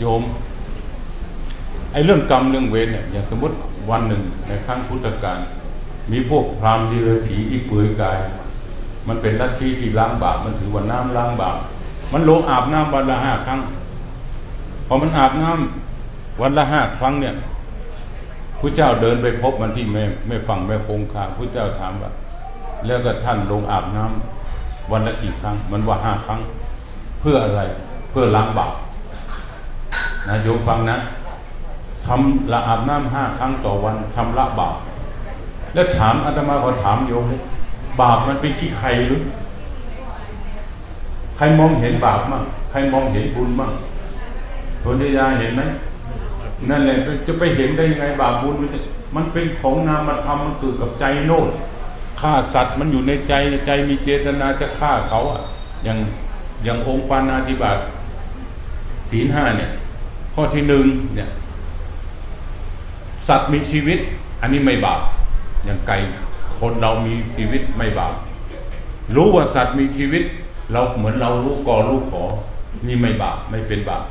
โยมไอ้เรื่องกรรมเรื่องเวรเนี่ยอย่างสมมติวันหนึ่งในครั้งพุทธกาลมีพวกพราหมณ์ดีเลถีที่เปลือยกาย มันเป็นลัทธิที่ล้างบาปมันถือว่าน้ำล้างบาปมันลงอาบน้ำวันละห้าครั้งพอมันอาบน้ำวันละห้าครั้งเนี่ยพระเจ้าเดินไปพบมันที่แม่แม่ฝั่งแม่คงคาพระเจ้าถามว่า แล้วก็ท่านลงอาบน้ำวันละกี่ครั้ง มันว่าห้าครั้ง เพื่ออะไรเพื่อล้างบาป นะโยมฟังนะทำละอาบน้ำห้าครั้งต่อวันทำละบาปแล้วถามอาตมาขอถามโยมเลยบาปมันเป็นที่ใครหรือใครมองเห็นบาปมั่งใครมองเห็นบุญมั่งโทนยาเห็นไหมนั่นแหละจะไปเห็นได้ยังไงบาปบุญมันมันเป็นของนามธรรมมันเกิดกับใจโน่นฆ่าสัตว์มันอยู่ในใจใจมีเจตนาจะฆ่าเขาอะอย่างอย่างองค์ปานาธิบาตศีลห้าเนี่ย ข้อที่หนึ่งเนี่ยสัตว์มีชีวิต อันนี้ไม่บาปอย่างไก่คนเรามีชีวิตไม่บาปรู้ว่าสัตว์มีชีวิต เราเหมือนเรารู้ก่อรู้ขอ นี่ไม่บาปไม่เป็นบาป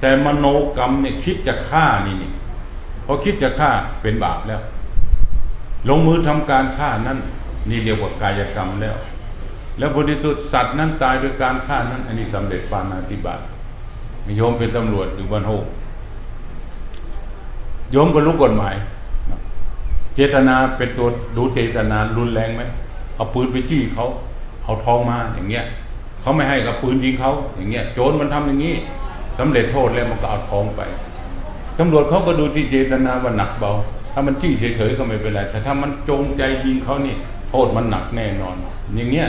แต่มโนกรรมเนี่ยคิดจะฆ่านี่นี่พอคิดจะฆ่าเป็นบาปแล้ว ลงมือทำการฆ่านั้นนี่เรียกว่ากายกรรมแล้ว แล้วบริสุทธิ์สัตว์นั้นตายโดยการฆ่านั้น อันนี้สำเร็จปานาติบาต โยมเป็นตำรวจอยู่บ้านโฮกโยมก็รู้กฎหมาย เจตนาเป็นตัวดูเจตนารุนแรงไหมเอาปืนไปจี้เขาเอาทองมาอย่างเงี้ยเขาไม่ให้กับปืนยิงเขาอย่างเงี้ยโจรมันทำอย่างนี้สำเร็จโทษแล้วมันก็เอาทองไปตำรวจเขาก็ดูที่เจตนาว่าหนักเบา ถ้ามันจี้เฉยๆก็ไม่เป็นไร แต่ถ้ามันจงใจยิงเขานี่ โทษมันหนักแน่นอน อย่างเงี้ย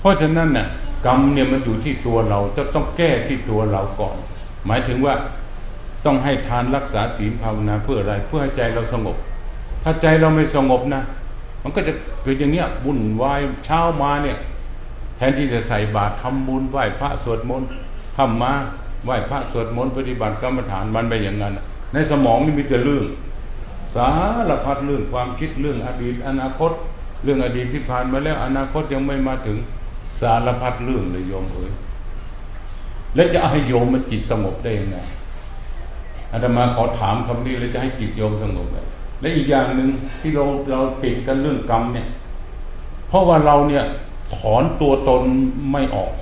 เพราะฉะนั้นน่ะ กรรมเนี่ยมันอยู่ที่ตัวเราจะต้องแก้ที่ตัวเราก่อน หมายถึงว่าต้องให้ทานรักษาศีลภาวนาเพื่ออะไรเพื่อให้ใจเราสงบ ถ้าใจเราไม่สงบนะ มันก็จะเป็นอย่างเนี้ยวุ่นวายเช้ามาเนี่ย แทนที่จะใส่บาตรทำบุญไหว้พระสวดมนต์ทำมาไหว้พระสวดมนต์ปฏิบัติกรรมฐานมันไปอย่างนั้นในสมองนี่มีแต่เรื่องสารพัดเรื่องความคิดเรื่องอดีต อนาคต เรื่องอดีตที่ผ่านมาแล้วอนาคตยังไม่มาถึง สารพัดเรื่องเลยโยมเอ๋ยแล้วจะให้โยมมันจิตสงบได้ยังไงอาตมาขอถามคำนี้แล้วจะให้จิตโยมสงบเลยและอีกอย่างหนึ่งที่เราเราติดกันเรื่องกรรมเนี่ย เพราะว่าเราเนี่ยถอนตัวตนไม่ออก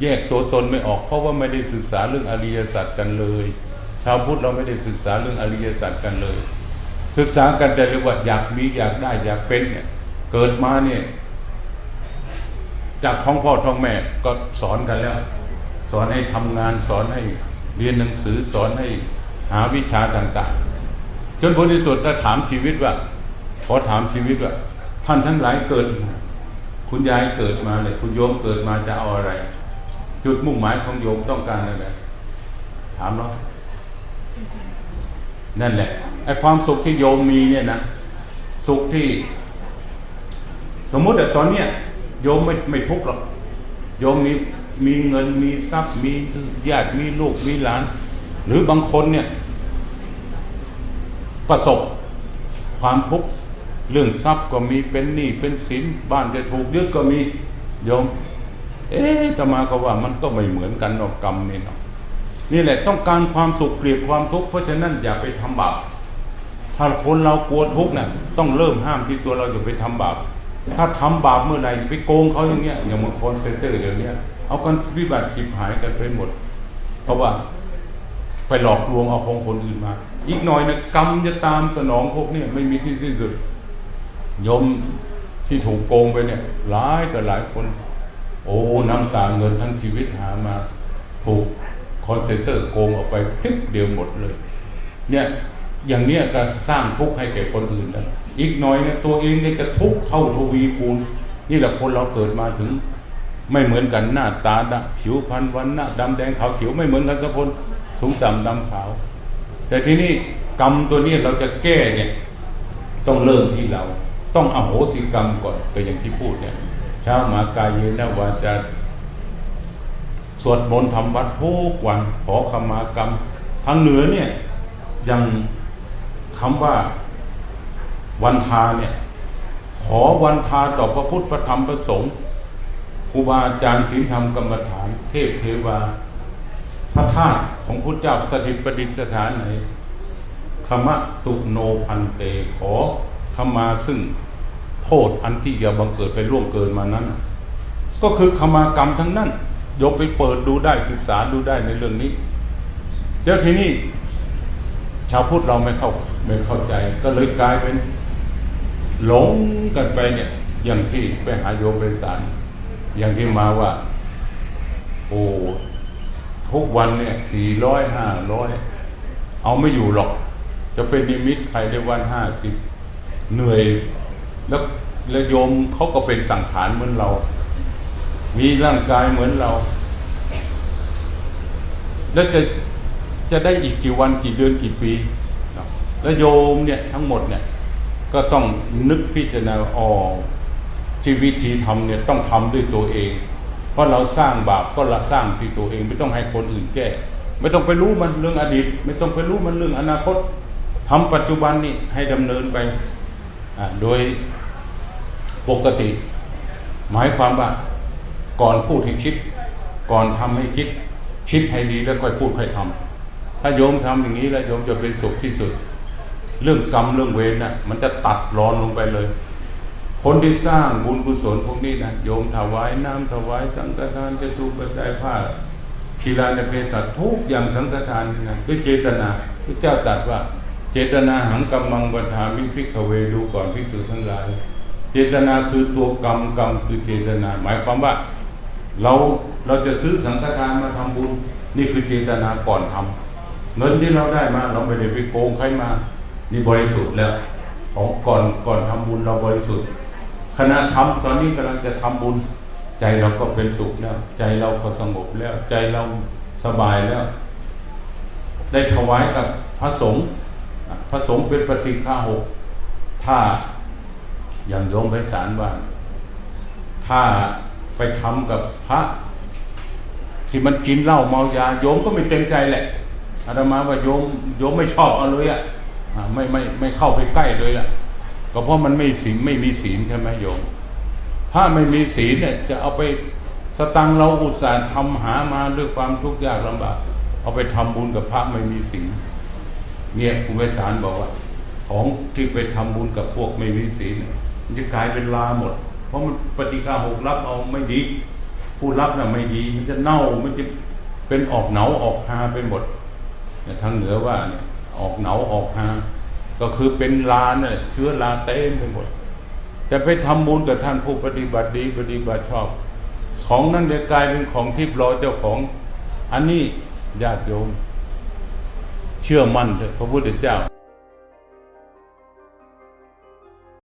แยกตัวตนไม่ออก เพราะว่าไม่ได้ศึกษาเรื่องอริยสัจกันเลย ชาวพุทธเราไม่ได้ศึกษาเรื่องอริยสัจกันเลย ศึกษากันแต่เรียกว่าอยากมีอยากได้อยากเป็นเนี่ย เกิดมาเนี่ย จากท้องพ่อท้องแม่ก็สอนกันแล้ว สอนให้ทำงานสอนให้เรียนหนังสือสอนให้หาวิชาต่างๆ จนผลที่สุดถ้าถามชีวิตว่า ขอถามชีวิตว่า ท่านทั้งหลายเกิด คุณยายเกิดมาเลยคุณโยมเกิดมาจะเอาอะไร จุดมุ่งหมายของโยมต้องการอะไรถามเนาะนั่นแหละไอ้ความสุขที่โยมมีเนี่ยนะสุขที่ สมมุติแต่ตอนเนี้ย โยมไม่ไม่ทุกข์หรอกโยมมีมีเงินมีทรัพย์มีญาติมีลูกมีหลาน หรือบางคนเนี่ย ประสบความทุกข์เรื่องทรัพย์ก็มีเป็นหนี้เป็นสินบ้านจะถูกยึดก็มีโยม เอ๊ะตมาก็ว่ามันก็ไม่เหมือนกันหรอกกรรมนี่เนาะนี่แหละต้องการความสุขเกลียดความทุกข์เพราะฉะนั้นอย่าไปทำบาปถ้าคนเรากลัวทุกข์เนี่ยต้องเริ่มห้ามที่ตัวเราอย่าไปทำบาป ถ้าทำบาปเมื่อไหร่ไปโกงเขาอย่างเงี้ยอย่างบางคนเซนเตอร์เดี๋ยวนี้เอากันวิบัติจิบหายกันไปหมด เพราะว่าไปหลอกลวงเอาของคนอื่นมา อีกหน่อยนะกรรมจะตามสนองพวกเนี้ไม่มีที่สิ้นสุดยมที่ถูกโกงไปเนี่ย หลายแต่หลายคน โอ้น้ำตาเงินทั้งชีวิตหามา ถูกคอนเซนเตอร์โกงออกไปพลิกเดียวหมดเลย เนี่ยอย่างเนี้ยก็สร้างทุกข์ให้แก่คนอื่นแล้ว อีกหน่อยเนี่ยตัวเองเนี่ยจะทุกข์เท่าทวีคูณ นี่แหละคนเราเกิดมาถึง ไม่เหมือนกันหน้าตาดผิวพรรณวันหน้าดำแดงขาวเขียวไม่เหมือนกันสักคนสูงต่ำดำขาว แต่ที่นี่กรรมตัวนี้เราจะแก้เนี่ย ต้องเริ่มที่เรา ต้องอโหสิกรรมก่อนก็อย่างที่พูดเนี่ยเช้ามากายเยนะวาจาสวดมนต์ทำวัดทุกวันขอขมากรรมทางเหนือเนี่ยยังคำว่า วันทาเนี่ย ขอวันทาต่อพระพุทธพระธรรมพระสงฆ์ครูบาอาจารย์ศีลธรรมกรรมฐาน เทพเทวา พระธาตุของพระเจ้าสถิตประดิษฐานไหนขมะตุโนพันเตขอขมาซึ่งโทษอันที่อย่าบังเกิดไปล่วงเกินมานั้น ก็คือขมากรรมทั้งนั้นยมไปเปิดดูได้ศึกษาดูได้ในเรื่องนี้เดี๋ยวทีนี้ ชาวพุทธเราไม่เข้าไม่เข้าใจ ก็เลยกลายเป็น หลงกันไปเนี่ย อย่างที่ไปหาโยมไปสารอย่างที่มาว่า โอ้ทุกวันเนี่ยสี่ร้อยห้าร้อยเอาไม่อยู่หรอก จะเป็นนิมิตใครได้วันห้าสิบเหนื่อย แล้วแล้วโยมเขาก็เป็นสังขารเหมือนเรา มีร่างกายเหมือนเรา แล้วจะจะได้อีกกี่วันกี่เดือนกี่ปี แล้วโยมเนี่ยทั้งหมดเนี่ย ก็ต้องนึกพิจารณาอ๋อที่วิธีทำเนี่ยต้องทำด้วยตัวเอง เพราะเราสร้างบาปก็ละสร้างที่ตัวเองไม่ต้องให้คนอื่นแก้ ไม่ต้องไปรู้มันเรื่องอดีต ไม่ต้องไปรู้มันเรื่องอนาคตทำปัจจุบันนี่ให้ดำเนินไปอ่าโดยปกติ หมายความว่าก่อนพูดให้คิด ก่อนทำให้คิด คิดให้ดีแล้วค่อยพูดค่อยทำถ้าโยมทำอย่างนี้แล้วโยมจะเป็นสุขที่สุด เรื่องกรรมเรื่องเวรน่ะมันจะตัดรอนลงไปเลย คนที่สร้างบุญกุศลพวกนี้นะโยมถวายน้ำถวายสังฆทานจะถูกกระจายผ้าคีลานเภสัชทุกอย่างสังฆทานนะด้วยเจตนาพระเจ้าตรัสว่า เจตนาหังกรรมังบัฏามิพิกขเวดูก่อนพิสูจทั้งหลาย เจตนาคือตัวกรรมกรรมคือเจตนา หมายความว่า เราเราจะซื้อสังฆทานมาทำบุญ นี่คือเจตนาก่อนทำเงินที่เราได้มาเราไม่ได้ไปโกงใครมา นี่บริสุทธิ์แล้ว ของก่อนก่อนทำบุญเราบริสุทธิ์ขณะทำตอนนี้กำลังจะทำบุญ ใจเราก็เป็นสุขแล้ว ใจเราก็สงบแล้ว ใจเราสบายแล้ว ได้ถวายกับพระสงฆ์พระสงฆ์เป็นปฏิฆาหกถ้าอย่างโยมไปสารบ้านถ้าไปทำกับพระ ที่มันกินเหล้าเมายาโยมก็ไม่เต็มใจแหละอาตมาว่าโยมโยมไม่ชอบเอาเลยอะ่ะ ไม่ไม่ไม่เข้าไปใกล้เลยอะก็เพราะมันไม่ศีลไม่มีศีลใช่ไหมโยม ถ้าไม่มีศีลเนี่ยจะเอาไปสตังเราอุตส่าห์ทำหามาด้วยความทุกข์ยากลำบากเอาไปทำบุญกับพระไม่มีศีลเนี่ยครูไพศาลบอกว่า ของที่ไปทำบุญกับพวกไม่มีศีลมันจะกลายเป็นลาหมด เพราะมันปฏิฆาหกรับเอาไม่ดี ผู้รับน่ะไม่ดี มันจะเน่ามันจะเป็นออกเหนาออกฮาไปหมดเนี่ยทางเหนือว่าเนี่ย ออกเหนาออกฮาก็คือเป็นลาเนี่ยเชื้อลาเต็มไปหมด แต่ไปทำบุญกับท่านผู้ปฏิบัติดีปฏิบัติชอบ ของนั้นเลยกลายเป็นของที่รอเจ้าของ อันนี้ญาติโยม เชื่อมั่นเถอะพระพุทธเจ้า